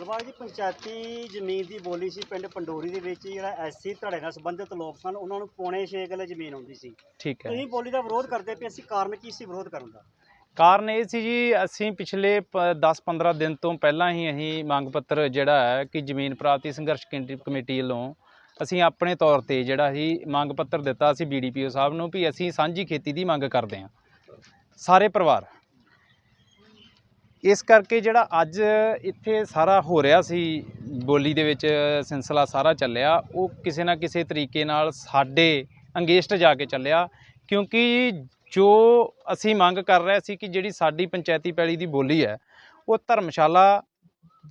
ਪ੍ਰਭਾਤ ਜੀ ਪੰਚਾਇਤੀ ਜ਼ਮੀਨ ਦੀ ਬੋਲੀ ਸੀ ਪਿੰਡ ਪੰਡੋਰੀ ਦੇ ਵਿੱਚ ਜਿਹੜਾ ਐਸਸੀ ਧੜੇ ਨਾਲ ਸੰਬੰਧਿਤ ਲੋਕ ਸਨ ਉਹਨਾਂ ਨੂੰ ਪੌਣੇ 6 ਕਿੱਲੇ ਜ਼ਮੀਨ ਆਉਂਦੀ ਸੀ। ਠੀਕ ਹੈ। ਤੁਸੀਂ ਬੋਲੀ ਦਾ ਵਿਰੋਧ ਕਰਦੇ ਪਏ ਸੀ ਕਾਰਨ ਕੀ ਸੀ ਵਿਰੋਧ ਕਰਨ ਦਾ? ਕਾਰਨ ਇਹ ਸੀ ਜੀ ਅਸੀਂ ਪਿਛਲੇ 10-15 ਦਿਨ ਤੋਂ ਪਹਿਲਾਂ ਹੀ ਅਸੀਂ ਮੰਗ ਪੱਤਰ ਜਿਹੜਾ ਹੈ ਕਿ ਜ਼ਮੀਨ ਪ੍ਰਾਪਤੀ ਸੰਘਰਸ਼ ਕਮੇਟੀ- ਕਮੇਟੀ ਵੱਲੋਂ ਅਸੀਂ ਆਪਣੇ ਤੌਰ ਤੇ ਜਿਹੜਾ ਸੀ ਮੰਗ ਪੱਤਰ ਦਿੱਤਾ ਸੀ ਬੀਡੀਪੀਓ ਸਾਹਿਬ ਨੂੰ ਵੀ ਅਸੀਂ ਸਾਂਝੀ ਖੇਤੀ ਦੀ ਮੰਗ ਕਰਦੇ ਹਾਂ। ਸਾਰੇ ਪਰਿਵਾਰ ਇਸ ਕਰਕੇ ਜਿਹੜਾ ਅੱਜ ਇੱਥੇ ਸਾਰਾ ਹੋ ਰਿਹਾ ਸੀ, ਬੋਲੀ ਦੇ ਵਿੱਚ ਸਿਲਸਿਲਾ ਸਾਰਾ ਚੱਲਿਆ, ਉਹ ਕਿਸੇ ਨਾ ਕਿਸੇ ਤਰੀਕੇ ਨਾਲ ਸਾਡੇ ਅੰਗੇਸਟ ਜਾ ਕੇ ਚੱਲਿਆ, ਕਿਉਂਕਿ ਜੋ ਅਸੀਂ ਮੰਗ ਕਰ ਰਹੇ ਸੀ ਕਿ ਜਿਹੜੀ ਸਾਡੀ ਪੰਚਾਇਤੀ ਪੈਲੀ ਦੀ ਬੋਲੀ ਹੈ, ਉਹ ਧਰਮਸ਼ਾਲਾ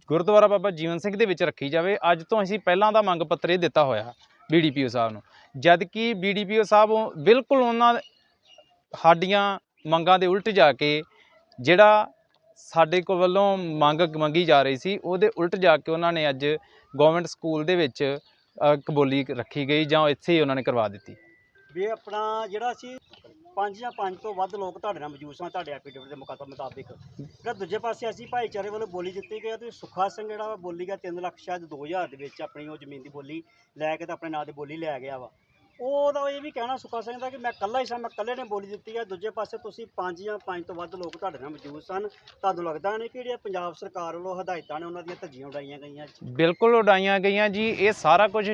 ਗੁਰਦੁਆਰਾ ਬਾਬਾ ਜੀਵਨ ਸਿੰਘ ਦੇ ਵਿੱਚ ਰੱਖੀ ਜਾਵੇ। ਅੱਜ ਤੋਂ ਅਸੀਂ ਪਹਿਲਾਂ ਦਾ ਮੰਗ ਪੱਤਰ ਇਹ ਦਿੱਤਾ ਹੋਇਆ ਬੀਡੀਪੀਓ ਸਾਹਿਬ ਨੂੰ। ਜਦ ਕਿ ਬੀਡੀਪੀਓ ਸਾਹਿਬ ਉਹ ਬਿਲਕੁਲ ਉਹਨਾਂ ਸਾਡੀਆਂ ਮੰਗਾਂ ਦੇ ਉਲਟ ਜਾ ਕੇ ਜਿਹੜਾ ਸਾਡੇ ਕੋਲ ਵੱਲੋਂ ਮੰਗ ਮੰਗੀ ਜਾ ਰਹੀ ਸੀ ਉਹਦੇ ਉਲਟ ਜਾ ਕੇ ਉਹਨਾਂ ਨੇ ਅੱਜ ਗਵਰਨਮੈਂਟ ਸਕੂਲ ਦੇ ਵਿੱਚ ਅ, ਬੋਲੀ ਰੱਖੀ ਗਈ ਜਾਂ ਇੱਥੇ ਹੀ ਉਹਨਾਂ ਨੇ ਕਰਵਾ ਦਿੱਤੀ। ਵੀ ਆਪਣਾ ਜਿਹੜਾ ਸੀ ਪੰਜ ਜਾਂ ਪੰਜ ਤੋਂ ਵੱਧ ਲੋਕ ਤੁਹਾਡੇ ਨਾਲ ਮੌਜੂਦ ਸਨ ਤੁਹਾਡੇ ਐਫੀਡੇਵਿਟ ਦੇ ਮੁਕਾਬਲੇ ਮੁਤਾਬਿਕ। ਜਿਹੜਾ ਦੂਜੇ ਪਾਸੇ ਅਸੀਂ ਭਾਈਚਾਰੇ ਵੱਲੋਂ ਬੋਲੀ ਦਿੱਤੀ ਗਈ ਹੈ ਤੇ ਸੁੱਖਾ ਸਿੰਘ ਜਿਹੜਾ ਵਾ ਬੋਲੀ ਗਿਆ 3 ਲੱਖ ਸ਼ਾਇਦ 2000 ਦੇ ਵਿੱਚ ਆਪਣੀ ਉਹ ਜ਼ਮੀਨ ਦੀ ਬੋਲੀ ਲੈ ਕੇ ਤਾਂ ਆਪਣੇ ਨਾਂ ਤੇ ਬੋਲੀ ਲੈ ਗਿਆ ਵਾ। ਉਹਦਾ ਇਹ ਵੀ ਕਹਿਣਾ ਸੁੱਖਾ ਸਿੰਘ ਦਾ ਕਿ ਮੈਂ ਇਕੱਲਾ ਹੀ ਸਾਂ, ਮੈਂ ਇਕੱਲੇ ਨੇ ਬੋਲੀ ਦਿੱਤੀ ਹੈ ਦੂਜੇ ਪਾਸੇ ਤੁਸੀਂ ਪੰਜ ਜਾਂ ਪੰਜ ਤੋਂ ਵੱਧ ਲੋਕ ਤੁਹਾਡੇ ਨਾਲ ਮੌਜੂਦ ਸਨ। ਤੁਹਾਨੂੰ ਲੱਗਦਾ ਨਹੀਂ ਕਿ ਜਿਹੜੀਆਂ ਪੰਜਾਬ ਸਰਕਾਰ ਵੱਲੋਂ ਹਦਾਇਤਾਂ ਨੇ ਉਹਨਾਂ ਦੀਆਂ ਧੱਜੀਆਂ ਉਡਾਈਆਂ ਗਈਆਂ ਬਿਲਕੁਲ ਉਡਾਈਆਂ ਗਈਆਂ ਜੀ। ਇਹ ਸਾਰਾ ਕੁਝ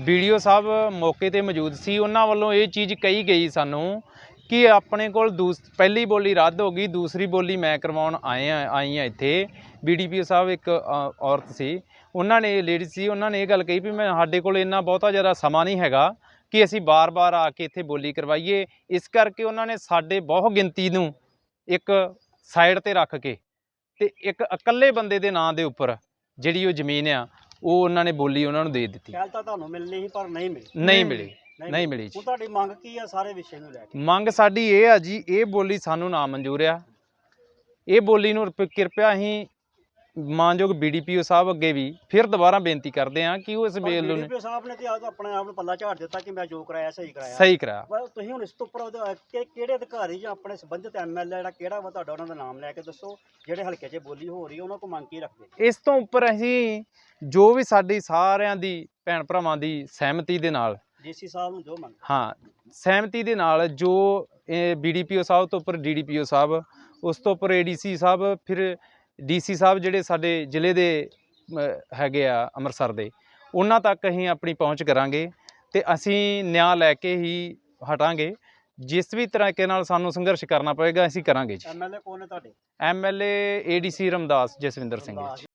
ਵੀਡੀਓ ਸਾਹਿਬ ਮੌਕੇ ਤੇ ਮੌਜੂਦ ਸੀ। ਉਹਨਾਂ ਵੱਲੋਂ ਇਹ ਚੀਜ਼ ਕਹੀ ਗਈ ਸਾਨੂੰ ਕਿ ਆਪਣੇ ਕੋਲ ਦੂਸ ਪਹਿਲੀ ਬੋਲੀ ਰੱਦ ਹੋ ਗਈ ਦੂਸਰੀ ਬੋਲੀ ਮੈਂ ਕਰਵਾਉਣ ਆਏ ਆ ਆਈ ਆ ਇੱਥੇ। ਬੀਡੀਪੀਓ ਸਾਹਿਬ ਇੱਕ ਔਰਤ ਸੀ। ਉਹਨਾਂ ਨੇ ਲੇਡੀ ਸੀ ਉਹਨਾਂ ਨੇ ਇਹ ਗੱਲ ਕਹੀ ਵੀ ਮੈਂ ਸਾਡੇ ਕੋਲ ਇੰਨਾ ਬਹੁਤਾ ਜ਼ਿਆਦਾ ਸਮਾਂ ਨਹੀਂ ਹੈਗਾ ਕਿ ਅਸੀਂ ਬਾਰ-ਬਾਰ ਆ ਕੇ ਇੱਥੇ ਬੋਲੀ ਕਰਵਾਈਏ। ਇਸ ਕਰਕੇ ਉਹਨਾਂ ਨੇ ਸਾਡੇ ਬਹੁ ਗਿਣਤੀ ਨੂੰ ਇੱਕ ਸਾਈਡ ਤੇ ਰੱਖ ਕੇ ਤੇ ਇੱਕ ਇਕੱਲੇ ਬੰਦੇ ਦੇ ਨਾਂ ਦੇ ਉੱਪਰ ਜਿਹੜੀ ਉਹ ਜ਼ਮੀਨ ਆ ਉਹ ਉਹਨਾਂ ਨੇ ਬੋਲੀ ਉਹਨਾਂ ਨੂੰ ਦੇ ਦਿੱਤੀ। ਖਿਆਲ ਤਾਂ ਤੁਹਾਨੂੰ ਮਿਲਣੀ ਸੀ ਪਰ ਨਹੀਂ ਮਿਲੀ। ਨਹੀਂ ਮਿਲੀ। ਨਹੀਂ ਮਿਲੀ ਜੀ। ਹੁਣ ਤੁਹਾਡੀ ਮੰਗ ਕੀ ਆ ਸਾਰੇ ਵਿਸ਼ੇ ਨੂੰ ਲੈ ਕੇ? ਮੰਗ ਸਾਡੀ ਇਹ ਆ ਜੀ ਇਹ ਬੋਲੀ ਸਾਨੂੰ ਨਾ ਮਨਜ਼ੂਰ ਆ। ਇਹ ਬੋਲੀ ਨੂੰ ਰੁਪ- ਕਿਰਪਾ ਅਸੀਂ ਮਾਨਯੋਗ ਬੀਡੀਪੀਓ ਸਾਹਿਬ ਅੱਗੇ ਵੀ ਫਿਰ ਦੁਬਾਰਾ ਬੇਨਤੀ ਕਰਦੇ ਹਾਂ ਕਿ ਉਹ ਇਸ ਬਿੱਲ ਨੂੰ ਬੀਡੀਪੀ ਸਾਹਿਬ ਨੇ ਤੇ ਆਪ ਆਪਣੇ ਆਪ ਨੂੰ ਪੱਲਾ ਝਾੜ ਦਿੱਤਾ ਕਿ ਮੈਂ ਜੋ ਕਰਾਇਆ ਸਹੀ ਕਰਾਇਆ। ਸਹੀ ਕਰਾ ਪਰ ਤੁਸੀਂ ਹੁਣ ਇਸ ਤੋਂ ਉੱਪਰ ਉਹਦੇ- ਕਿ- ਕਿਹੜੇ ਅਧਿਕਾਰੀ ਜਾਂ ਆਪਣੇ ਸੰਬੰਧਿਤ ਐਮਐਲਏ ਜਿਹੜਾ ਕਿਹੜਾ ਵਾ ਤੁਹਾਡਾ ਉਹਨਾਂ ਦਾ ਨਾਮ ਲੈ ਕੇ ਦੱਸੋ ਜਿਹੜੇ ਹਲਕੇ 'ਚ ਬੋਲੀ ਹੋ ਰਹੀ ਹੈ ਉਹਨਾਂ ਕੋਲ ਮੰਗ ਕੀ ਰੱਖਦੇ? ਇਸ ਤੋਂ ਉੱਪਰ ਅਸੀਂ ਜੋ ਵੀ ਸਾਡੀ ਸਾਰਿਆਂ ਦੀ ਭੈਣ ਭਰਾਵਾਂ ਦੀ ਸਹਿਮਤੀ ਦੇ ਨਾਲ ਡੀਸੀ ਸਾਹਿਬ ਨੂੰ ਜੋ ਮੰਗ ਹਾਂ ਸਹਿਮਤੀ ਦੇ ਨਾਲ ਜੋ ਬੀਡੀਪੀਓ ਸਾਹਿਬ ਤੋਂ ਉੱਪਰ ਡੀਡੀਪੀਓ ਸਾਹਿਬ ਉਸ ਤੋਂ ਉੱਪਰ ਏਡੀਸੀ ਸਾਹਿਬ ਫਿਰ ਡੀਸੀ ਸਾਹਿਬ ਜਿਹੜੇ ਸਾਡੇ ਜ਼ਿਲ੍ਹੇ ਦੇ ਹੈਗੇ ਆ ਅੰਮ੍ਰਿਤਸਰ ਦੇ ਉਹਨਾਂ ਤੱਕ ਅਸੀਂ ਆਪਣੀ ਪਹੁੰਚ ਕਰਾਂਗੇ ਤੇ ਅਸੀਂ ਨਿਆਂ ਲੈ ਕੇ ਹੀ ਹਟਾਂਗੇ। ਜਿਸ ਵੀ ਤਰੀਕੇ ਨਾਲ ਸਾਨੂੰ ਸੰਘਰਸ਼ ਕਰਨਾ ਪਏਗਾ ਅਸੀਂ ਕਰਾਂਗੇ ਜੀ। ਐਮਐਲਏ ਕੋਲ ਨੇ ਤੁਹਾਡੇ? MLA ADC Ramdas Jaswinder Singh ji.